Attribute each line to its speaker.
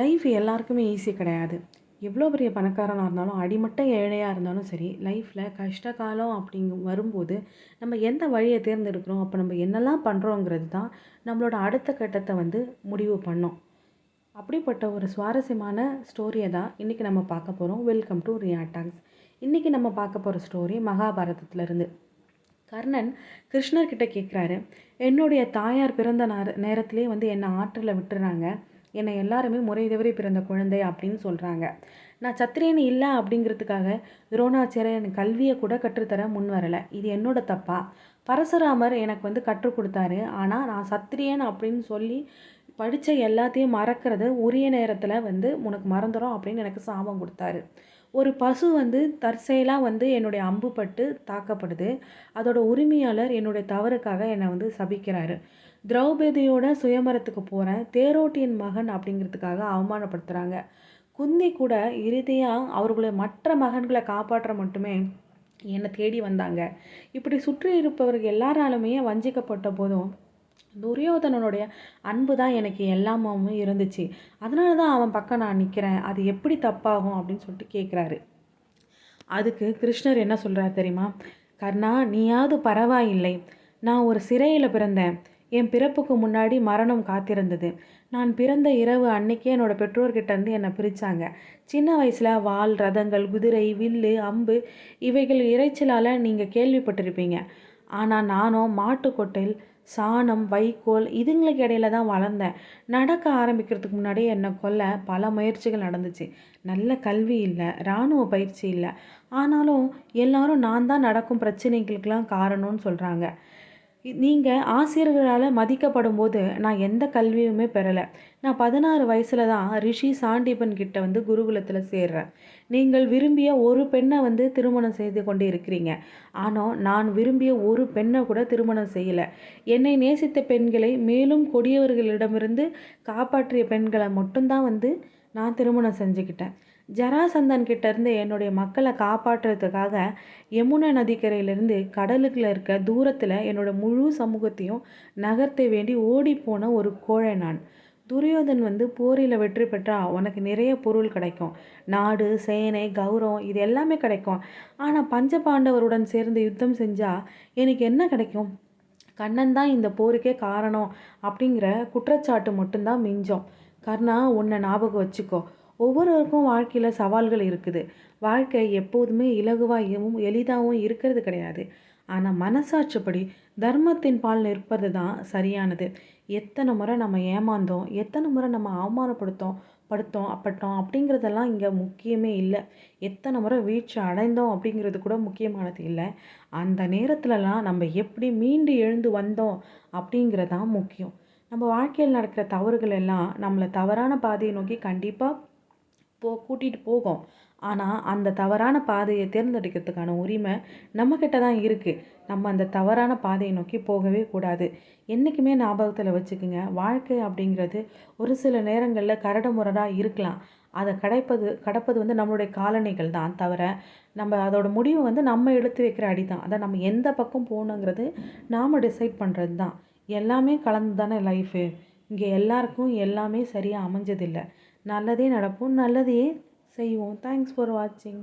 Speaker 1: Life எல்லாருக்குமே easy கிடையாது. எவ்வளோ பெரிய பணக்காரனாக இருந்தாலும் அடிமட்ட ஏழையாக இருந்தாலும் சரி லைஃப்பில் கஷ்ட காலம் அப்படிங்க வரும்போது நம்ம எந்த வழியை தேர்ந்தெடுக்கிறோம் அப்போ நம்ம என்னெல்லாம் பண்ணுறோங்கிறது தான் நம்மளோட அடுத்த கட்டத்தை வந்து முடிவு பண்ணோம். அப்படிப்பட்ட ஒரு சுவாரஸ்யமான ஸ்டோரியை தான் இன்றைக்கி நம்ம பார்க்க போகிறோம் வெல்கம் டு ரியாட்டாக்ஸ் இன்றைக்கி நம்ம பார்க்க போகிற ஸ்டோரி மகாபாரதத்துலேருந்து. கர்ணன் கிருஷ்ணர்கிட்ட கேட்குறாரு என்னுடைய தாயார் பிறந்த நேர நேரத்திலே வந்து என்னை ஆற்றில் விட்டுறாங்க. என்னை எல்லாருமே முறை தவறி பிறந்த குழந்தை அப்படின்னு சொல்கிறாங்க நான் சத்திரியன் இல்லை அப்படிங்கிறதுக்காக துரோணாச்சாரியன் கல்வியை கூட கற்றுத்தர முன் வரலை. இது என்னோட தப்பா? பரசுராமர் எனக்கு வந்து கற்றுக் கொடுத்தாரு. ஆனால் நான் சத்திரியன் அப்படின்னு சொல்லி படித்த எல்லாத்தையும் மறக்கிறது உரிய நேரத்தில் வந்து உனக்கு மறந்துடும் அப்படின்னு எனக்கு சாபம் கொடுத்தாரு. ஒரு பசு வந்து தற்செயலாக வந்து என்னுடைய அம்பு பட்டு தாக்கப்படுது. அதோட உரிமையாளர் என்னுடைய தவறுக்காக என்னை வந்து சபிக்கிறாரு. திரௌபதியோட சுயமரத்துக்கு போகிறேன் தேரோட்டியின் மகன் அப்படிங்கிறதுக்காக அவமானப்படுத்துகிறாங்க குந்தி கூட இறுதியாக அவர்களுடைய மற்ற மகன்களை காப்பாற்ற மட்டுமே என்னை தேடி வந்தாங்க. இப்படி சுற்றி இருப்பவர்கள் எல்லாராலுமே வஞ்சிக்கப்பட்ட போதும் துரியோதனனுடைய அன்பு தான் எனக்கு எல்லாமும் இருந்துச்சு. அதனால தான் அவன் பக்கம் நான் நிற்கிறேன் அது எப்படி தப்பாகும் அப்படின்னு சொல்லிட்டு கேட்குறாரு அதுக்கு கிருஷ்ணர் என்ன சொல்கிறார் தெரியுமா? கர்ணா நீயாவது பரவாயில்லை. நான் ஒரு சிறையில் பிறந்தேன். என் பிறப்புக்கு முன்னாடி மரணம் காத்திருந்தது. நான் பிறந்த இரவு அன்னைக்கே என்னோடய பெற்றோர்கிட்டேருந்து என்னை பிரித்தாங்க சின்ன வயசில் வால் ரதங்கள் குதிரை வில்லு அம்பு இவைகள் இறைச்சலால் நீங்கள் கேள்விப்பட்டிருப்பீங்க. ஆனால் நானும் மாட்டுக்கொட்டையில் சாணம் வைக்கோல் இதுங்களுக்கு இடையில தான் வளர்ந்தேன். நடக்க ஆரம்பிக்கிறதுக்கு முன்னாடியே என்னை கொல்ல பல முயற்சிகள் நடந்துச்சு. நல்ல கல்வி இல்லை இராணுவ பயிற்சி இல்லை. ஆனாலும் எல்லாரும் நான் தான் நடக்கும் பிரச்சனைகளுக்கெல்லாம் காரணம்னு சொல்கிறாங்க நீங்கள் ஆசிரியர்களால் மதிக்கப்படும் போது நான் எந்த கல்வியுமே பெறலை. நான் பதினாறு வயசில் தான் ரிஷி சாண்டிபன் கிட்ட வந்து குருகுலத்தில் சேர்றேன். நீங்கள் விரும்பிய ஒரு பெண்ணை வந்து திருமணம் செய்து கொண்டு இருக்கிறீங்க. ஆனால் நான் விரும்பிய ஒரு பெண்ணை கூட திருமணம் செய்யலை. என்னை நேசித்த பெண்களை மேலும் கொடியவர்களிடமிருந்து காப்பாற்றிய பெண்களை மட்டும்தான் வந்து நான் திருமணம் செஞ்சுக்கிட்டேன். ஜராசந்தன் கிட்டேருந்து என்னுடைய மக்களை காப்பாற்றுறதுக்காக யமுனை நதிக்கரையிலேருந்து கடலுக்குள்ள இருக்க தூரத்தில் என்னோட முழு சமூகத்தையும் நகர்த்த வேண்டி ஓடிப்போன ஒரு கோழை நான். துரியோதன் வந்து போரில் வெற்றி பெற்றால் உனக்கு நிறைய பொருள் கிடைக்கும். நாடு சேனை கௌரவம் இது எல்லாமே கிடைக்கும். ஆனால் பஞ்சபாண்டவருடன் சேர்ந்து யுத்தம் செஞ்சால் எனக்கு என்ன கிடைக்கும்? கண்ணன் தான் இந்த போருக்கே காரணம் அப்படிங்கிற குற்றச்சாட்டு மட்டும்தான் மிஞ்சம். கர்ணா உன்னை ஞாபகம் வச்சுக்கோ. ஒவ்வொருவருக்கும் வாழ்க்கையில் சவால்கள் இருக்குது. வாழ்க்கை எப்போதுமே இலகுவாகவும் எளிதாகவும் இருக்கிறது கிடையாது. ஆனால் மனசாட்சிப்படி தர்மத்தின் பால் நிற்பது தான் சரியானது. எத்தனை முறை நம்ம ஏமாந்தோம் எத்தனை முறை நம்ம அவமானப்படுத்தோம் படுத்தோம் அப்பட்டோம் அப்படிங்கிறதெல்லாம் இங்கே முக்கியமே இல்லை. எத்தனை முறை வீழ்ச்சி அடைந்தோம் அப்படிங்கிறது கூட முக்கியமானது இல்லை. அந்த நேரத்துலலாம் நம்ம எப்படி மீண்டு எழுந்து வந்தோம் அப்படிங்கிறதான் முக்கியம். நம்ம வாழ்க்கையில் நடக்கிற தவறுகள் எல்லாம் நம்மளை தவறான பாதையை நோக்கி கண்டிப்பாக போ கூட்டிகிட்டு போகும். ஆனால் அந்த தவறான பாதையை தேர்ந்தெடுக்கிறதுக்கான உரிமை நம்மக்கிட்ட தான் இருக்குது நம்ம அந்த தவறான பாதையை நோக்கி போகவே கூடாது. என்றைக்குமே ஞாபகத்தில் வச்சுக்கோங்க. வாழ்க்கை அப்படிங்கிறது ஒரு சில நேரங்களில் கரடு முரடாக இருக்கலாம். அதை கடைப்பது கடப்பது வந்து நம்மளுடைய காலணிகள் தான் தவிர நம்ம அதோட முடிவை வந்து நம்ம எடுத்து வைக்கிற அடி தான் அதை நம்ம எந்த பக்கம் போகணுங்கிறது நாம் டிசைட் பண்ணுறது தான் எல்லாமே கலந்து தானே லைஃபு இங்கே எல்லாருக்கும் எல்லாமே சரியாக அமைஞ்சதில்லை. நல்லதே நடப்போம் நல்லதையே செய்வோம். தேங்க்ஸ் ஃபார் வாட்சிங்